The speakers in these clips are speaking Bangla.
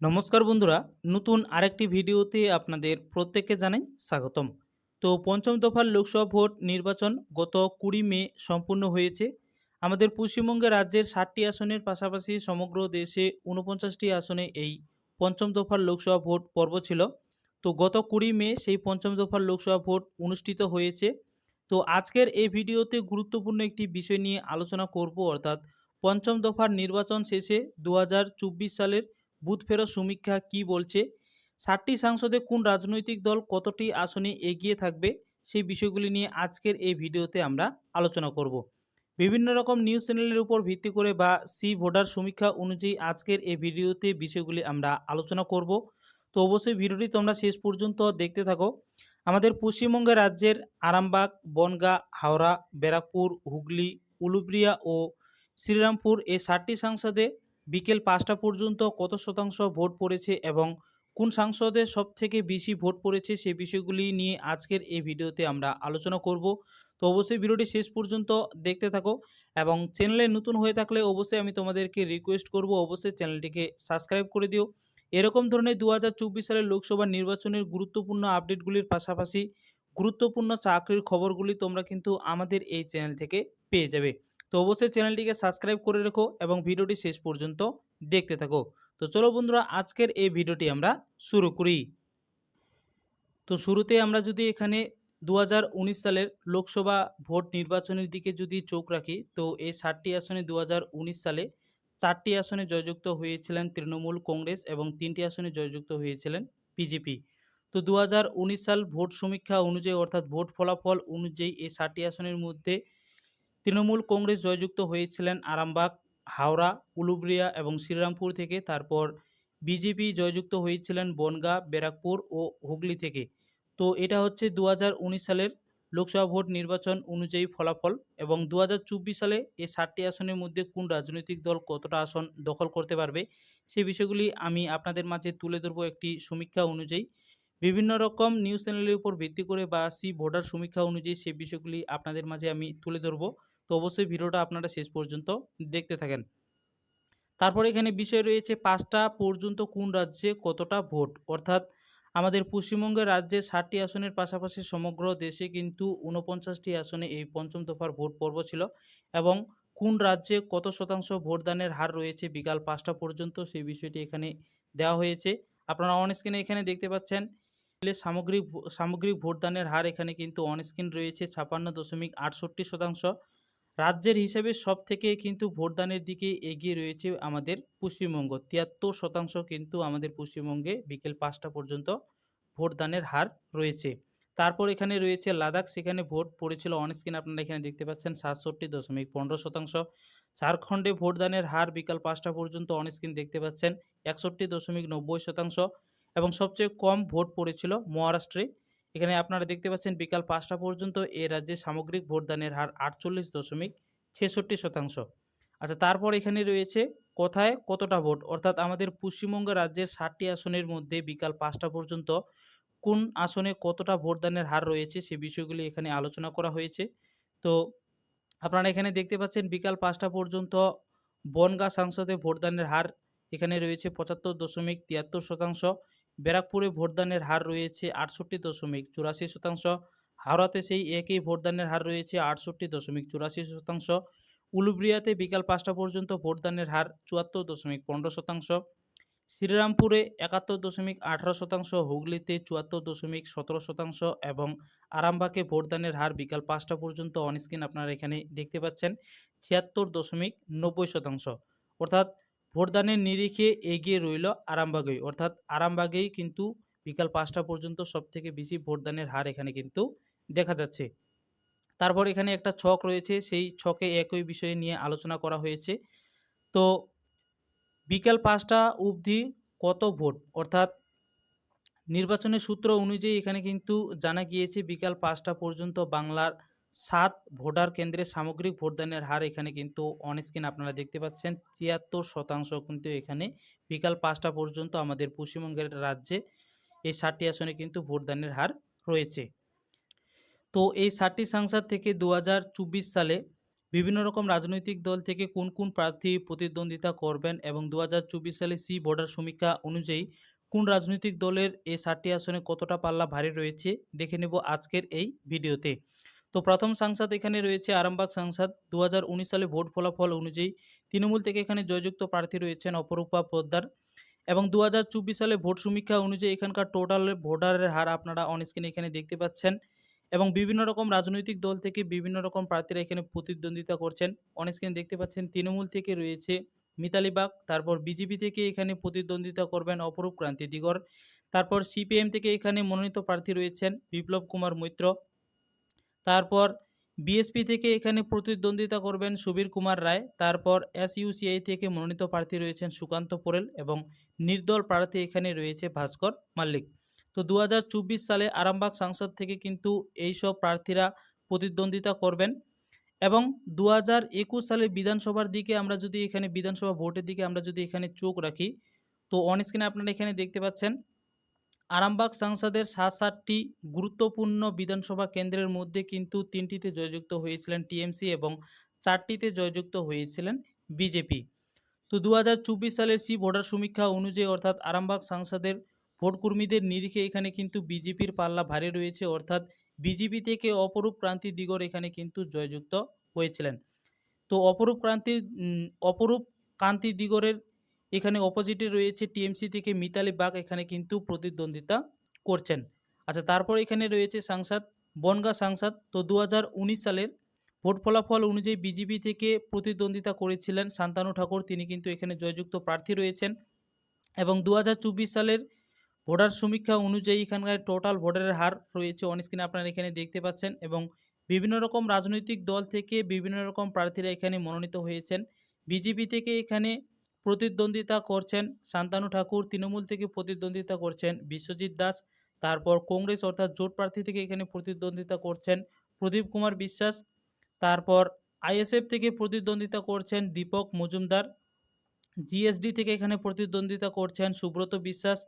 নমস্কার বন্ধুরা, নতুন আরেকটি ভিডিওতে আপনাদের প্রত্যেককে জানাই স্বাগতম। তো পঞ্চম দফার লোকসভা ভোট নির্বাচন গত কুড়ি মে সম্পূর্ণ হয়েছে। আমাদের পশ্চিমবঙ্গে রাজ্যের ষাটটি আসনের পাশাপাশি সমগ্র দেশে উনপঞ্চাশটি আসনে এই পঞ্চম দফার লোকসভা ভোট পর্ব ছিল। তো গত কুড়ি মে সেই পঞ্চম দফার লোকসভা ভোট অনুষ্ঠিত হয়েছে। তো আজকের এই ভিডিওতে গুরুত্বপূর্ণ একটি বিষয় নিয়ে আলোচনা করব, অর্থাৎ পঞ্চম দফার নির্বাচন শেষে দু হাজার চব্বিশ সালের বুথ ফেরত সমীক্ষা কি বলছে? ষাটটি সাংসদে কোন রাজনৈতিক দল কতটি আসনে এগিয়ে থাকবে? সেই বিষয়গুলি নিয়ে আজকের এই ভিডিওতে আমরা আলোচনা করব। বিভিন্ন রকম নিউজ চ্যানেলের উপর ভিত্তি করে বা সি ভোটার সমীক্ষা অনুযায়ী আজকের এই ভিডিওতে বিষয়গুলি আমরা আলোচনা করব। তো অবশ্যই ভিডিওটি তোমরা শেষ পর্যন্ত দেখতে থাকো। আমাদের পশ্চিমবঙ্গ রাজ্যের আরামবাগ, বনগাঁ, হাওড়া, ব্যারাকপুর, হুগলি উলুবরিয়া ও শ্রীরামপুর এই ষাটটি সাংসদে বিকেল পাঁচটা পর্যন্ত কত শতাংশ ভোট পড়েছে এবং কোন সাংসদের সব থেকে বেশি ভোট পড়েছে সেই বিষয়গুলি নিয়ে আজকের এই ভিডিওতে আমরা আলোচনা করব। তো অবশ্যই ভিডিওটি শেষ পর্যন্ত দেখতে থাকো এবং চ্যানেলে নতুন হয়ে থাকলে অবশ্যই আমি তোমাদেরকে রিকোয়েস্ট করব। অবশ্যই চ্যানেলটিকে সাবস্ক্রাইব করে দিও। এরকম ধরনের দু হাজার চব্বিশ সালের লোকসভা নির্বাচনের গুরুত্বপূর্ণ আপডেটগুলির পাশাপাশি গুরুত্বপূর্ণ চাকরির খবরগুলি তোমরা কিন্তু আমাদের এই চ্যানেল থেকে পেয়ে যাবে। তো অবশ্যই চ্যানেলটিকে সাবস্ক্রাইব করে রেখো এবং ভিডিওটি শেষ পর্যন্ত দেখতে থাকো। তো চলো বন্ধুরা, আজকের এই ভিডিওটি আমরা শুরু করি। তো শুরুতে আমরা যদি এখানে দু হাজার উনিশ সালের লোকসভা ভোট নির্বাচনের দিকে যদি চোখ রাখি, তো এই ষাটটি আসনে দু হাজার উনিশ সালে চারটি আসনে জয়যুক্ত হয়েছিলেন তৃণমূল কংগ্রেস এবং তিনটি আসনে জয়যুক্ত হয়েছিলেন বিজেপি। তো দু হাজার উনিশ সাল ভোট সমীক্ষা অনুযায়ী অর্থাৎ ভোট ফলাফল অনুযায়ী এই ষাটটি আসনের মধ্যে তৃণমূল কংগ্রেস জয়যুক্ত হয়েছিলেন আরামবাগ, হাওড়া উলুব্রিয়া এবং শ্রীরামপুর থেকে। তারপর বিজেপি জয়যুক্ত হয়েছিলেন বনগাঁ, ব্যারাকপুর ও হুগলি থেকে। তো এটা হচ্ছে দু হাজার উনিশ সালের লোকসভা ভোট নির্বাচন অনুযায়ী ফলাফল এবং দু হাজার চব্বিশ সালে এই ষাটটি আসনের মধ্যে কোন রাজনৈতিক দল কতটা আসন দখল করতে পারবে সেই বিষয়গুলি আমি আপনাদের মাঝে তুলে ধরবো একটি সমীক্ষা অনুযায়ী। বিভিন্ন রকম নিউজ চ্যানেলের উপর ভিত্তি করে বা সি ভোটার সমীক্ষা অনুযায়ী সেই বিষয়গুলি আপনাদের মাঝে আমি তুলে ধরবো। তো অবশ্যই ভিডিওটা আপনারা শেষ পর্যন্ত দেখতে থাকেন। তারপর এখানে বিষয় রয়েছে পাঁচটা পর্যন্ত কোন রাজ্যে কতটা ভোট? অর্থাৎ আমাদের পশ্চিমবঙ্গের রাজ্যে ষাটটি আসনের পাশাপাশি সমগ্র দেশে কিন্তু ঊনপঞ্চাশটি আসনে এই পঞ্চম দফার ভোট পর্ব ছিল এবং কোন রাজ্যে কত শতাংশ ভোটদানের হার রয়েছে বিকাল পাঁচটা পর্যন্ত সেই বিষয়টি এখানে দেওয়া হয়েছে। আপনারা অন স্ক্রিনে এখানে দেখতে পাচ্ছেন সামগ্রিক সামগ্রিক ভোটদানের হার এখানে কিন্তু অন স্ক্রিন রয়েছে ছাপান্ন দশমিক আটষট্টি শতাংশ। রাজ্যের হিসেবে সব থেকে কিন্তু ভোটদানের দিকে এগিয়ে রয়েছে আমাদের পশ্চিমবঙ্গ। তিয়াত্তর শতাংশ কিন্তু আমাদের পশ্চিমবঙ্গে বিকেল পাঁচটা পর্যন্ত ভোটদানের হার রয়েছে। তারপর এখানে রয়েছে লাদাখ, সেখানে ভোট পড়েছিল অনস্ক্রিন আপনারা এখানে দেখতে পাচ্ছেন সাতষট্টি দশমিক পনেরো শতাংশ। ঝাড়খণ্ডে ভোটদানের হার বিকাল পাঁচটা পর্যন্ত অনস্ক্রিন দেখতে পাচ্ছেন একষট্টি দশমিক নব্বই শতাংশ এবং সবচেয়ে কম ভোট পড়েছিল মহারাষ্ট্রে। এখানে আপনারা দেখতে পাচ্ছেন বিকাল পাঁচটা পর্যন্ত এ রাজ্যে সামগ্রিক ভোটদানের হার আটচল্লিশ দশমিক ছেষট্টি শতাংশ। আচ্ছা তারপর এখানে রয়েছে কোথায় কতটা ভোট? অর্থাৎ আমাদের পশ্চিমবঙ্গ রাজ্যের ষাটটি আসনের মধ্যে বিকাল পাঁচটা পর্যন্ত কোন আসনে কতটা ভোটদানের হার রয়েছে সে বিষয়গুলি এখানে আলোচনা করা হয়েছে। তো আপনারা এখানে দেখতে পাচ্ছেন বিকাল পাঁচটা পর্যন্ত বনগাঁ সাংসদে ভোটদানের হার এখানে রয়েছে পঁচাত্তর দশমিক তিয়াত্তর শতাংশ। ব্যারাকপুরে ভোটদানের হার রয়েছে আটষট্টি দশমিক চুরাশি শতাংশ। হাওড়াতে সেই একই ভোটদানের হার রয়েছে আটষট্টি দশমিক চুরাশি শতাংশ। উলুব্রিয়াতে বিকাল পাঁচটা পর্যন্ত ভোটদানের হার চুয়াত্তর দশমিক পনেরো শতাংশ। শ্রীরামপুরে একাত্তর দশমিক আঠারো শতাংশ, হুগলিতে চুয়াত্তর দশমিক সতেরো শতাংশ এবং আরামবাগে ভোটদানের হার বিকাল পাঁচটা পর্যন্ত অনস্ক্রিন আপনারা এখানে দেখতে পাচ্ছেন, ছিয়াত্তর দশমিক নব্বই শতাংশ। অর্থাৎ ভোটদানের নিরিখে এগিয়ে রইল আরামবাগেই। অর্থাৎ আরামবাগেই কিন্তু বিকাল পাঁচটা পর্যন্ত সবথেকে বেশি ভোটদানের হার এখানে কিন্তু দেখা যাচ্ছে। তারপর এখানে একটা ছক রয়েছে, সেই ছকে একই বিষয়ে নিয়ে আলোচনা করা হয়েছে। তো বিকাল পাঁচটা অবধি কত ভোট? অর্থাৎ নির্বাচনের সূত্র অনুযায়ী এখানে কিন্তু জানা গিয়েছে, বিকাল পাঁচটা পর্যন্ত বাংলার সাত ভোটার কেন্দ্রে সামগ্রিক ভোটদানের হার এখানে কিন্তু অনস্ক্রিন আপনারা দেখতে পাচ্ছেন। তিয়াত্তর শতাংশ কিন্তু এখানে বিকাল পাঁচটা পর্যন্ত আমাদের পশ্চিমবঙ্গের রাজ্যে এই ষাটটি আসনে কিন্তু ভোটদানের হার রয়েছে। তো এই ষাটটি সাংসদ থেকে দু হাজার চব্বিশ সালে বিভিন্ন রকম রাজনৈতিক দল থেকে কোন কোন প্রার্থী প্রতিদ্বন্দ্বিতা করবেন এবং দু হাজার চব্বিশ সালে সি বর্ডার সমীক্ষা অনুযায়ী কোন রাজনৈতিক দলের এই ষাটটি আসনে কতটা পাল্লা ভারী রয়েছে, দেখে নেব আজকের এই ভিডিওতে। তো প্রথম সাংসদ এখানে রয়েছে আরামবাগ সাংসদ। দু হাজার উনিশ সালে ভোট ফলাফল অনুযায়ী তৃণমূল থেকে এখানে জয়যুক্ত প্রার্থী রয়েছেন অপরূপা পোদ্দার। এবং দু হাজার চব্বিশ সালে ভোট সমীক্ষা অনুযায়ী এখানকার টোটাল ভোটারের হার আপনারা অনস্ক্রিনে এখানে দেখতে পাচ্ছেন। এবং বিভিন্ন রকম রাজনৈতিক দল থেকে বিভিন্ন রকম প্রার্থীরা এখানে প্রতিদ্বন্দ্বিতা করছেন। অনস্ক্রিন দেখতে পাচ্ছেন তৃণমূল থেকে রয়েছে মিতালি বাগ, তারপর বিজেপি থেকে এখানে প্রতিদ্বন্দ্বিতা করবেন অপরূপ ক্রান্তি দিগর তারপর সিপিএম থেকে এখানে মনোনীত প্রার্থী রয়েছেন বিপ্লব কুমার মৈত্র। তারপর বিএসপি থেকে এখানে প্রতিদ্বন্দ্বিতা করবেন সুবীর কুমার রায়। তারপর এসইউসিআই থেকে মনোনীত প্রার্থী রয়েছেন সুকান্ত পোরেল এবং নির্দল প্রার্থী এখানে রয়েছে ভাস্কর মাল্লিক। তো দু হাজার চব্বিশ সালে আরামবাগ সাংসদ থেকে কিন্তু এইসব প্রার্থীরা প্রতিদ্বন্দ্বিতা করবেন এবং দু সালের বিধানসভার দিকে আমরা যদি এখানে বিধানসভা ভোটের দিকে আমরা যদি এখানে চোখ রাখি, তো অন স্ক্রিনে আপনারা এখানে দেখতে পাচ্ছেন আরামবাগ সাংসদের সাত সাতটি গুরুত্বপূর্ণ বিধানসভা কেন্দ্রের মধ্যে কিন্তু তিনটিতে জয়যুক্ত হয়েছিলেন টিএমসি এবং চারটিতে জয়যুক্ত হয়েছিলেন বিজেপি। তো দু হাজার চব্বিশ সালের সি ভোটার সমীক্ষা অনুযায়ী অর্থাৎ আরামবাগ সাংসদের ভোটকর্মীদের নিরিখে এখানে কিন্তু বিজেপির পাল্লা ভারী রয়েছে, অর্থাৎ বিজেপি থেকে অপরূপ ক্রান্তি দিগর এখানে কিন্তু জয়যুক্ত হয়েছিলেন। তো অপরূপ ক্রান্তির অপরূপ কান্তি দিগরের এখানে অপোজিটে রয়েছে টিএমসি থেকে মিতালি বাগ এখানে কিন্তু প্রতিদ্বন্দ্বিতা করছেন। আচ্ছা তারপর এখানে রয়েছে সাংসদ, বনগা সাংসদ। তো দু হাজার উনিশ সালের ভোট ফলাফল অনুযায়ী বিজেপি থেকে প্রতিদ্বন্দ্বিতা করেছিলেন শান্তানু ঠাকুর। তিনি কিন্তু এখানে জয়যুক্ত প্রার্থী রয়েছেন। এবং দু হাজার চব্বিশ সালের ভোটার সমীক্ষা অনুযায়ী এখানকার টোটাল ভোটারের হার রয়েছে অন স্ক্রিনে আপনারা এখানে দেখতে পাচ্ছেন। এবং বিভিন্ন রকম রাজনৈতিক দল থেকে বিভিন্ন রকম প্রার্থীরা এখানে মনোনীত হয়েছেন। বিজেপি থেকে এখানে প্রতিদ্বন্দ্বিতা করছেন শান্তানু ঠাকুর, তৃণমূল থেকে প্রতিদ্বন্দ্বিতা করছেন বিশ্বজিৎ দাস, তারপর কংগ্রেস অর্থাৎ জোট প্রার্থী থেকে এখানে প্রতিদ্বন্দ্বিতা করছেন প্রদীপ কুমার বিশ্বাস, তারপর আইএসএফ থেকে প্রতিদ্বন্দ্বিতা করছেন দীপক মজুমদার, জিএসডি থেকে এখানে প্রতিদ্বন্দ্বিতা করছেন সুব্রত বিশ্বাস,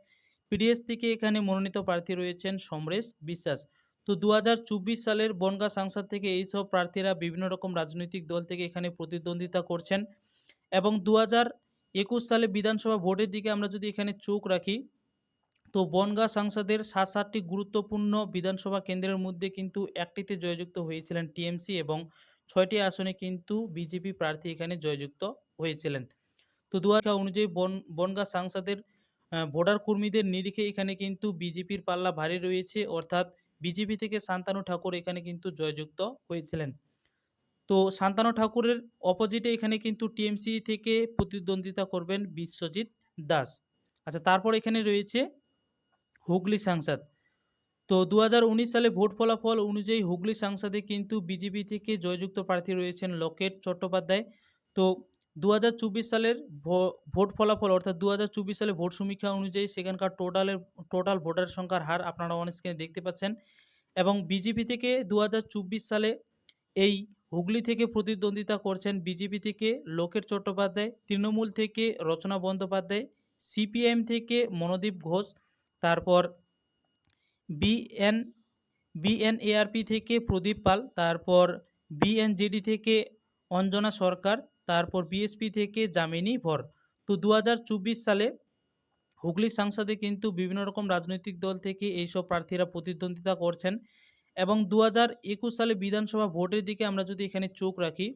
পিডিএস থেকে এখানে মনোনীত প্রার্থী রয়েছেন সমরেশ বিশ্বাস। তো দু হাজার চব্বিশ সালের বনগা সাংসদ থেকে এইসব প্রার্থীরা বিভিন্ন রকম রাজনৈতিক দল থেকে এখানে প্রতিদ্বন্দ্বিতা করছেন এবং দু হাজার একুশ সালে বিধানসভা ভোটের দিকে আমরা যদি এখানে চোখ রাখি, তো বনগা সাংসদের সাত সাতটি গুরুত্বপূর্ণ বিধানসভা কেন্দ্রের মধ্যে কিন্তু একটিতে জয়যুক্ত হয়েছিলেন টিএমসি এবং ছয়টি আসনে কিন্তু বিজেপি প্রার্থী এখানে জয়যুক্ত হয়েছিলেন। তো দু অনুযায়ী বন, বনগা সাংসদের ভোটার কর্মীদের নিরিখে এখানে কিন্তু বিজেপির পাল্লা ভারী রয়েছে। অর্থাৎ বিজেপি থেকে শান্তানু ঠাকুর এখানে কিন্তু জয়যুক্ত হয়েছিলেন। তো শান্তানু ঠাকুরের অপোজিটে এখানে কিন্তু টিএমসি থেকে প্রতিদ্বন্দ্বিতা করবেন বিশ্বজিৎ দাস। আচ্ছা তারপর এখানে রয়েছে হুগলি সাংসদ। তো দু হাজার উনিশ সালে ভোট ফলাফল অনুযায়ী হুগলি সাংসদে কিন্তু বিজেপি থেকে জয়যুক্ত প্রার্থী রয়েছেন লকেট চট্টোপাধ্যায়। তো দু হাজার চব্বিশ সালের ভোট ফলাফল অর্থাৎ দু হাজার চব্বিশ সালে ভোট সমীক্ষা অনুযায়ী সেখানকার টোটালের টোটাল ভোটার সংখ্যার হার আপনারা অন স্ক্রিনে দেখতে পাচ্ছেন। এবং বিজেপি থেকে দু হাজার চব্বিশ সালে এই হুগলি থেকে প্রতিদ্বন্দ্বিতা করছেন বিজেপি থেকে লোকেট চট্টোপাধ্যায়, তৃণমূল থেকে রচনা বন্দ্যোপাধ্যায়, সিপিএম থেকে মনোদীপ ঘোষ, তারপর বিএন, বিএনএআরপি থেকে প্রদীপ পাল, তারপর বিএনজেডি থেকে অঞ্জনা সরকার, তারপর বিএসপি থেকে যামিনী ভর। তো দু হাজার চব্বিশ সালে হুগলি সাংসদে কিন্তু বিভিন্ন রকম রাজনৈতিক দল থেকে এইসব প্রার্থীরা প্রতিদ্বন্দ্বিতা করছেন। এবং দু হাজার একুশ সালে বিধানসভা ভোটের দিকে আমরা যদি এখানে চোখ রাখি,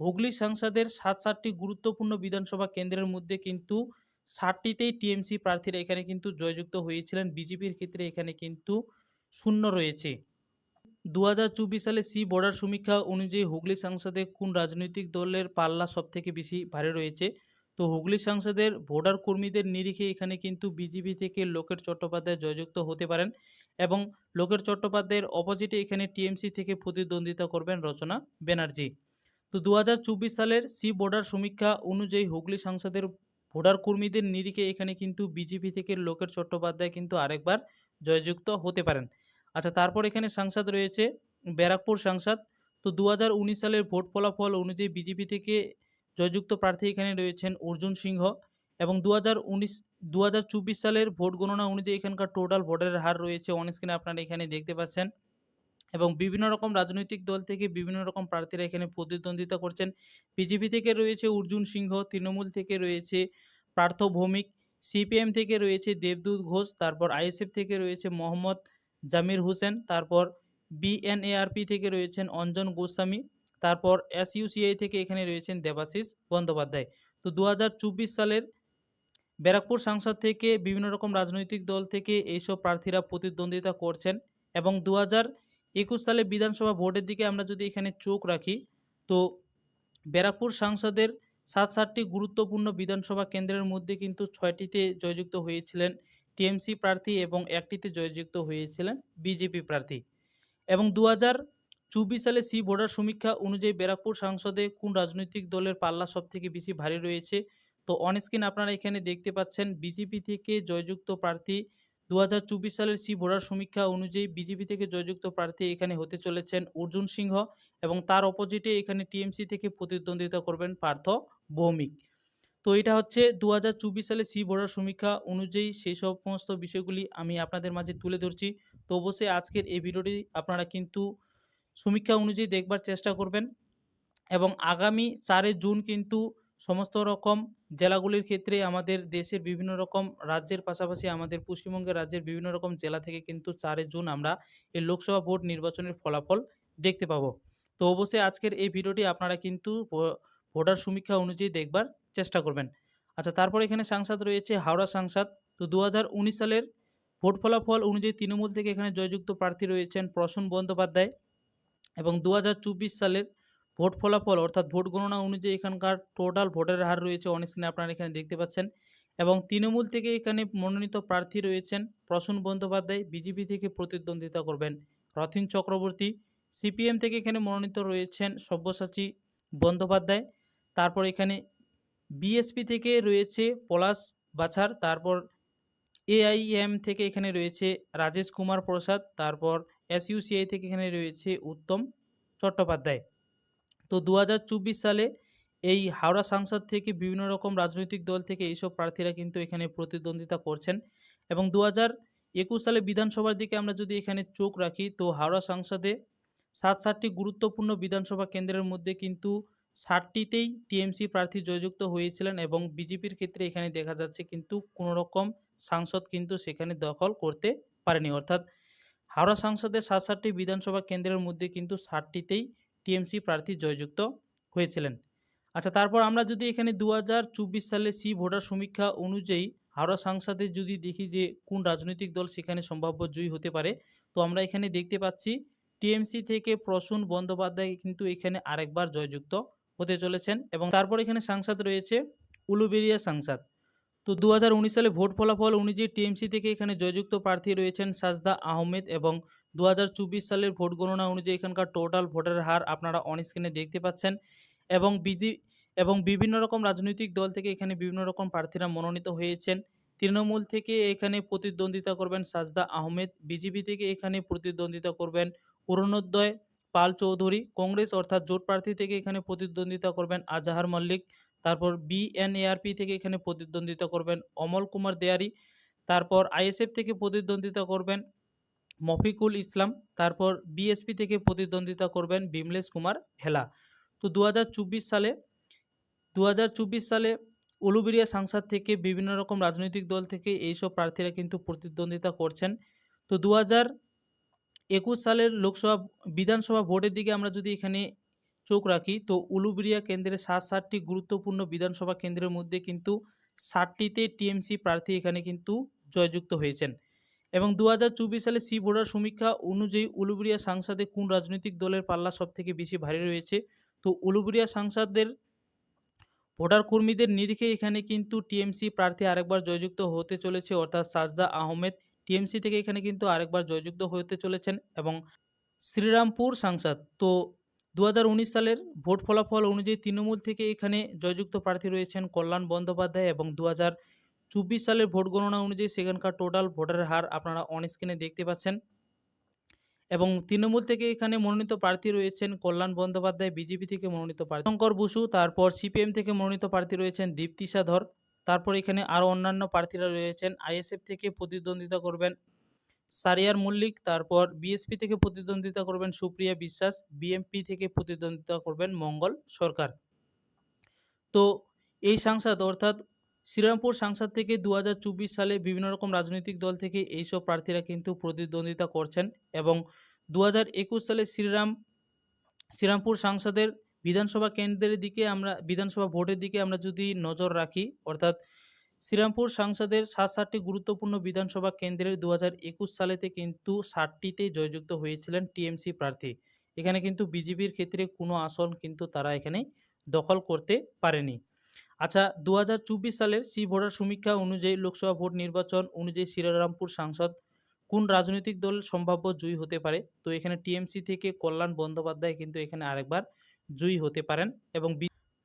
হুগলি সংসদের সাত সাতটি গুরুত্বপূর্ণ বিধানসভা কেন্দ্রের মধ্যে কিন্তু ষাটটিতেই টিএমসি প্রার্থীরা এখানে কিন্তু জয়যুক্ত হয়েছিলেন। বিজেপির ক্ষেত্রে এখানে কিন্তু শূন্য রয়েছে। দু হাজার চব্বিশ সালে সি বর্ডার সমীক্ষা অনুযায়ী হুগলি সংসদে কোন রাজনৈতিক দলের পাল্লা সবথেকে বেশি ভারী রয়েছে? তো হুগলি সংসদের ভোটার কর্মীদের নিরিখে এখানে কিন্তু বিজেপি থেকে লোকেট চট্টোপাধ্যায় জয়যুক্ত হতে পারেন। এবং লোকেট চট্টোপাধ্যায়ের অপোজিটে এখানে টিএমসি থেকে প্রতিদ্বন্দ্বিতা করবেন রচনা ব্যানার্জি। তো দু হাজার চব্বিশ সালের সি বর্ডার সমীক্ষা অনুযায়ী হুগলি সাংসদের ভোটার কর্মীদের নিরিখে এখানে কিন্তু বিজেপি থেকে লোকেট চট্টোপাধ্যায় কিন্তু আরেকবার জয়যুক্ত হতে পারেন। আচ্ছা তারপর এখানে সাংসদ রয়েছে ব্যারাকপুর সাংসদ। তো দু হাজার উনিশ সালের ভোট ফলাফল অনুযায়ী বিজেপি থেকে জয়যুক্ত প্রার্থী এখানে রয়েছেন অর্জুন সিংহ। এবং দু হাজার উনিশ দু হাজার চব্বিশ সালের ভোট গণনা অনুযায়ী এখানকার টোটাল ভোটের হার রয়েছে অন স্ক্রিনে আপনারা এখানে দেখতে পাচ্ছেন। এবং বিভিন্ন রকম রাজনৈতিক দল থেকে বিভিন্ন রকম প্রার্থীরা এখানে প্রতিদ্বন্দ্বিতা করছেন। বিজেপি থেকে রয়েছে অর্জুন সিংহ, তৃণমূল থেকে রয়েছে পার্থ ভৌমিক সিপিএম থেকে রয়েছে দেবদূত ঘোষ, তারপর আইএসএফ থেকে রয়েছে মোহাম্মদ জামির হোসেন, তারপর বিএনএআরপি থেকে রয়েছেন অঞ্জন গোস্বামী, তারপর এসইউসিআই থেকে এখানে রয়েছেন দেবাশিস বন্দ্যোপাধ্যায়। তো দু হাজার চব্বিশ সালের ব্যারাকপুর সাংসদ থেকে বিভিন্ন রকম রাজনৈতিক দল থেকে এইসব প্রার্থীরা প্রতিদ্বন্দ্বিতা করছেন এবং দু হাজার একুশ সালে বিধানসভা ভোটের দিকে আমরা যদি এখানে চোখ রাখি, তো ব্যারাকপুর সাংসদের সাত সাতটি গুরুত্বপূর্ণ বিধানসভা কেন্দ্রের মধ্যে কিন্তু ছয়টিতে জয়যুক্ত হয়েছিলেন টিএমসি প্রার্থী এবং একটিতে জয়যুক্ত হয়েছিলেন বিজেপি প্রার্থী। এবং দু হাজার চব্বিশ সালে সি ভোটার সমীক্ষা অনুযায়ী ব্যারাকপুর সাংসদে কোন রাজনৈতিক দলের পাল্লা সব থেকে বেশি ভারী রয়েছে তো অনস্ক্রিন আপনারা এখানে দেখতে পাচ্ছেন বিজেপি থেকে জয়যুক্ত প্রার্থী। দু হাজার চব্বিশ সালের সি ভোটার সমীক্ষা অনুযায়ী বিজেপি থেকে জয়যুক্ত প্রার্থী এখানে হতে চলেছেন অর্জুন সিংহ এবং তার অপোজিটে এখানে টিএমসি থেকে প্রতিদ্বন্দ্বিতা করবেন পার্থ ভৌমিক। তো এটা হচ্ছে দু সালে সি ভোটার সমীক্ষা অনুযায়ী সেই সমস্ত বিষয়গুলি আমি আপনাদের মাঝে তুলে ধরছি। তো অবশ্যই আজকের এই ভিডিওটি আপনারা কিন্তু সমীক্ষা অনুযায়ী দেখবার চেষ্টা করবেন এবং আগামী চারে জুন কিন্তু সমস্ত রকম জেলাগুলির ক্ষেত্রে আমাদের দেশের বিভিন্ন রকম রাজ্যের পাশাপাশি আমাদের পশ্চিমবঙ্গের রাজ্যের বিভিন্ন রকম জেলা থেকে কিন্তু চারে জুন আমরা এই লোকসভা ভোট নির্বাচনের ফলাফল দেখতে পাবো। তো অবশ্যই আজকের এই ভিডিওটি আপনারা কিন্তু ভোটার সমীক্ষা অনুযায়ী দেখবার চেষ্টা করবেন। আচ্ছা তারপর এখানে সাংসদ রয়েছে হাওড়া সাংসদ। তো দু হাজার উনিশ সালের ভোট ফলাফল অনুযায়ী তৃণমূল থেকে এখানে জয়যুক্ত প্রার্থী রয়েছেন প্রসূন বন্দ্যোপাধ্যায় এবং দু হাজার চব্বিশ সালের ভোট ফলাফল অর্থাৎ ভোট গণনা অনুযায়ী এখানকার টোটাল ভোটের হার রয়েছে অন স্ক্রিনে আপনারা এখানে দেখতে পাচ্ছেন এবং তৃণমূল থেকে এখানে মনোনীত প্রার্থী রয়েছেন প্রসূন বন্দ্যোপাধ্যায় বিজেপি থেকে প্রতিদ্বন্দ্বিতা করবেন রথিন চক্রবর্তী সিপিএম থেকে এখানে মনোনীত রয়েছেন সব্যসাচী বন্দ্যোপাধ্যায়, তারপর এখানে বিএসপি থেকে রয়েছে পলাশ বাছার, তারপর এআইএম থেকে এখানে রয়েছে রাজেশ কুমার প্রসাদ, তারপর এসইউসিআই থেকে এখানে রয়েছে উত্তম চট্টোপাধ্যায়। তো দু হাজার চব্বিশ সালে এই হাওড়া সাংসদ থেকে বিভিন্ন রকম রাজনৈতিক দল থেকে এইসব প্রার্থীরা কিন্তু এখানে প্রতিদ্বন্দ্বিতা করছেন এবং দু একুশ সালে বিধানসভার দিকে আমরা যদি এখানে চোখ রাখি, তো হাওড়া সাংসদে সাত সাতটি গুরুত্বপূর্ণ বিধানসভা কেন্দ্রের মধ্যে কিন্তু ষাটটিতেই টিএমসি প্রার্থী জয়যুক্ত হয়েছিলেন এবং বিজেপির ক্ষেত্রে এখানে দেখা যাচ্ছে কিন্তু কোনো রকম সাংসদ কিন্তু সেখানে দখল করতে পারেনি। অর্থাৎ হাওড়া সংসদের সাত সাতটি বিধানসভা কেন্দ্রের মধ্যে কিন্তু ষাটটিতেই টিএমসি প্রার্থী জয়যুক্ত হয়েছিলেন। আচ্ছা তারপর আমরা যদি এখানে দু হাজার চব্বিশ সালে সি ভোটার সমীক্ষা অনুযায়ী হাওড়া সংসদে যদি দেখি যে কোন রাজনৈতিক দল সেখানে সম্ভাব্য জয়ী হতে পারে, তো আমরা এখানে দেখতে পাচ্ছি টিএমসি থেকে প্রসূন বন্দ্যোপাধ্যায় কিন্তু এখানে আরেকবার জয়যুক্ত হতে চলেছেন এবং তারপর এখানে সাংসদ রয়েছে উলুবেরিয়া সাংসদ। তো দু হাজার উনিশ সালে ভোট ফলাফল অনুযায়ী টিএমসি থেকে এখানে জয়যুক্ত প্রার্থী রয়েছেন সাজদা আহমেদ এবং দু হাজার চব্বিশ সালের ভোট গণনা অনুযায়ী এখানকার টোটাল ভোটের হার আপনারা অন স্ক্রিনে দেখতে পাচ্ছেন এবং বিধি, এবং বিভিন্ন রকম রাজনৈতিক দল থেকে এখানে বিভিন্ন রকম প্রার্থীরা মনোনীত হয়েছেন। তৃণমূল থেকে এখানে প্রতিদ্বন্দ্বিতা করবেন সাজদা আহমেদ, বিজেপি থেকে এখানে প্রতিদ্বন্দ্বিতা করবেন অরুণোদয়, পাল চৌধুরী, কংগ্রেস অর্থাৎ জোট প্রার্থী থেকে এখানে প্রতিদ্বন্দ্বিতা করবেন আজাহার মল্লিক। তারপর বিএনএআরপি থেকে এখানে প্রতিদ্বন্দ্বিতা করবেন অমল কুমার দেয়ারি, তারপর আইএসএফ থেকে প্রতিদ্বন্দ্বিতা করবেন মফিকুল ইসলাম, তারপর বিএসপি থেকে প্রতিদ্বন্দ্বিতা করবেন বিমলেশ কুমার হেলা। তো দু হাজার চব্বিশ সালে দু হাজার চব্বিশ সালে উলুবেড়িয়া সাংসদ থেকে বিভিন্ন রকম রাজনৈতিক দল থেকে এইসব প্রার্থীরা কিন্তু প্রতিদ্বন্দ্বিতা করছেন। তো দু একুশ সালের লোকসভা, বিধানসভা ভোটের দিকে আমরা যদি এখানে চোখ রাখি। তো উলুবেড়িয়া কেন্দ্রে সাত সাতটি গুরুত্বপূর্ণ বিধানসভা কেন্দ্রের মধ্যে কিন্তু ষাটটিতে টিএমসি প্রার্থী এখানে কিন্তু জয়যুক্ত হয়েছেন। এবং দু হাজার চব্বিশ সালে সি ভোটার সমীক্ষা অনুযায়ী উলুবেড়িয়া সাংসদে কোন রাজনৈতিক দলের পাল্লা সবথেকে বেশি ভারী রয়েছে? তো উলুবেড়িয়া সাংসদদের ভোটার কর্মীদের নিরিখে এখানে কিন্তু টিএমসি প্রার্থী আরেকবার জয়যুক্ত হতে চলেছে, অর্থাৎ সাজদা আহমেদ। টিএমসি থেকে এখানে কিন্তু আরেকবার জয়যুক্ত হতে চলেছেন এবং শ্রীরামপুর সাংসদ। তো দু হাজার উনিশ সালের ভোট ফলাফল অনুযায়ী তৃণমূল থেকে এখানে জয়যুক্ত প্রার্থী রয়েছেন কল্যাণ বন্দ্যোপাধ্যায় এবং দু চব্বিশ সালের ভোট গণনা অনুযায়ী সেখানকার টোটাল ভোটারের হার আপনারা অন স্ক্রিনে দেখতে পাচ্ছেন। এবং তৃণমূল থেকে এখানে মনোনীত প্রার্থী রয়েছেন কল্যাণ বন্দ্যোপাধ্যায়, বিজেপি থেকে মনোনীত প্রার্থী শঙ্কর বসু, তারপর সিপিএম থেকে মনোনীত প্রার্থী রয়েছেন দীপ্তিশা ধর তারপর এখানে আরও অন্যান্য প্রার্থীরা রয়েছেন। আইএসএফ থেকে প্রতিদ্বন্দ্বিতা করবেন সারিয়ার মল্লিক, তারপর বিএসপি থেকে প্রতিদ্বন্দ্বিতা করবেন সুপ্রিয়া বিশ্বাস বিএমপি থেকে প্রতিদ্বন্দ্বিতা করবেন মঙ্গল সরকার। তো এই সাংসদ অর্থাৎ শ্রীরামপুর সাংসদ থেকে দু হাজার চব্বিশ সালে বিভিন্ন রকম রাজনৈতিক দল থেকে এইসব প্রার্থীরা কিন্তু প্রতিদ্বন্দ্বিতা করছেন এবং দু হাজার একুশ সালে শ্রীরাম, শ্রীরামপুর সাংসদের বিধানসভা কেন্দ্রের দিকে আমরা, বিধানসভা ভোটের দিকে আমরা যদি নজর রাখি, অর্থাৎ শ্রীরামপুর সাংসদের সাত সাতটি গুরুত্বপূর্ণ বিধানসভা কেন্দ্রের দু হাজার একুশ সালেতে কিন্তু ষাটটিতেই জয়যুক্ত হয়েছিলেন টিএমসি প্রার্থী। এখানে কিন্তু বিজেপির ক্ষেত্রে কোনো আসন কিন্তু তারা এখানে দখল করতে পারেনি। আচ্ছা দু হাজার চব্বিশ সালের সি ভোটার সমীক্ষা অনুযায়ী লোকসভা ভোট নির্বাচন অনুযায়ী শ্রীরামপুর সাংসদ কোন রাজনৈতিক দল সম্ভাব্য জয়ী হতে পারে? তো এখানে টিএমসি থেকে কল্যাণ বন্দ্যোপাধ্যায় কিন্তু এখানে আরেকবার জয়ী হতে পারেন এবং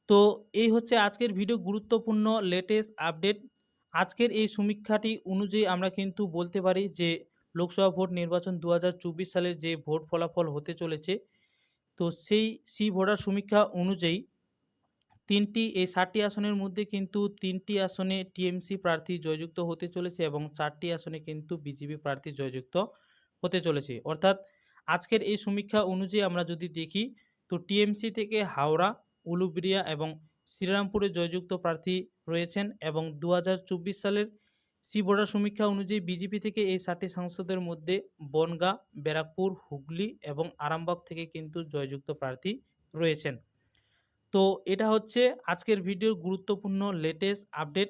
তো এই হচ্ছে আজকের ভিডিও গুরুত্বপূর্ণ লেটেস্ট আপডেট আজকের এই সমীক্ষাটি অনুযায়ী আমরা কিন্তু বলতে পারি যে, লোকসভা ভোট নির্বাচন দু হাজার চব্বিশ সালের যে ভোট ফলাফল হতে চলেছে, তো সেই সি ভোটার সমীক্ষা অনুযায়ী তিনটি, এই ষাটটি আসনের মধ্যে কিন্তু তিনটি আসনে টিএমসি প্রার্থী জয়যুক্ত হতে চলেছে এবং চারটি আসনে কিন্তু বিজেপি প্রার্থী জয়যুক্ত হতে চলেছে। অর্থাৎ আজকের এই সমীক্ষা অনুযায়ী আমরা যদি দেখি, তো টিএমসি থেকে হাওড়া উলুবেড়িয়া এবং শ্রীরামপুরে জয়যুক্ত প্রার্থী রয়েছেন এবং দু হাজার চব্বিশ সালের সি ভোটার সমীক্ষা অনুযায়ী বিজেপি থেকে এই ষাটটি সাংসদের মধ্যে বনগাঁ, ব্যারাকপুর, হুগলি এবং আরামবাগ থেকে কিন্তু জয়যুক্ত প্রার্থী রয়েছেন। তো এটা হচ্ছে আজকের ভিডিওর গুরুত্বপূর্ণ লেটেস্ট আপডেট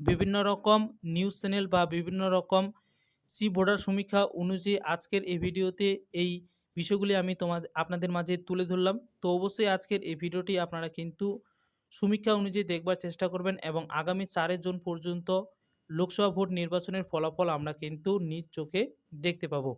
বিভিন্ন রকম নিউজ চ্যানেল বা বিভিন্ন রকম সি ভোটার সমীক্ষা অনুযায়ী আজকের এই ভিডিওতে এই বিষয়গুলি আমি তোমাদের আপনাদের মাঝে তুলে ধরলাম। তো অবশ্যই আজকের এই ভিডিওটি আপনারা কিন্তু সমীক্ষা অনুযায়ী দেখবার চেষ্টা করবেন এবং আগামী চারের জুন পর্যন্ত লোকসভা ভোট নির্বাচনের ফলাফল আমরা কিন্তু নিজ চোখে দেখতে পাবো।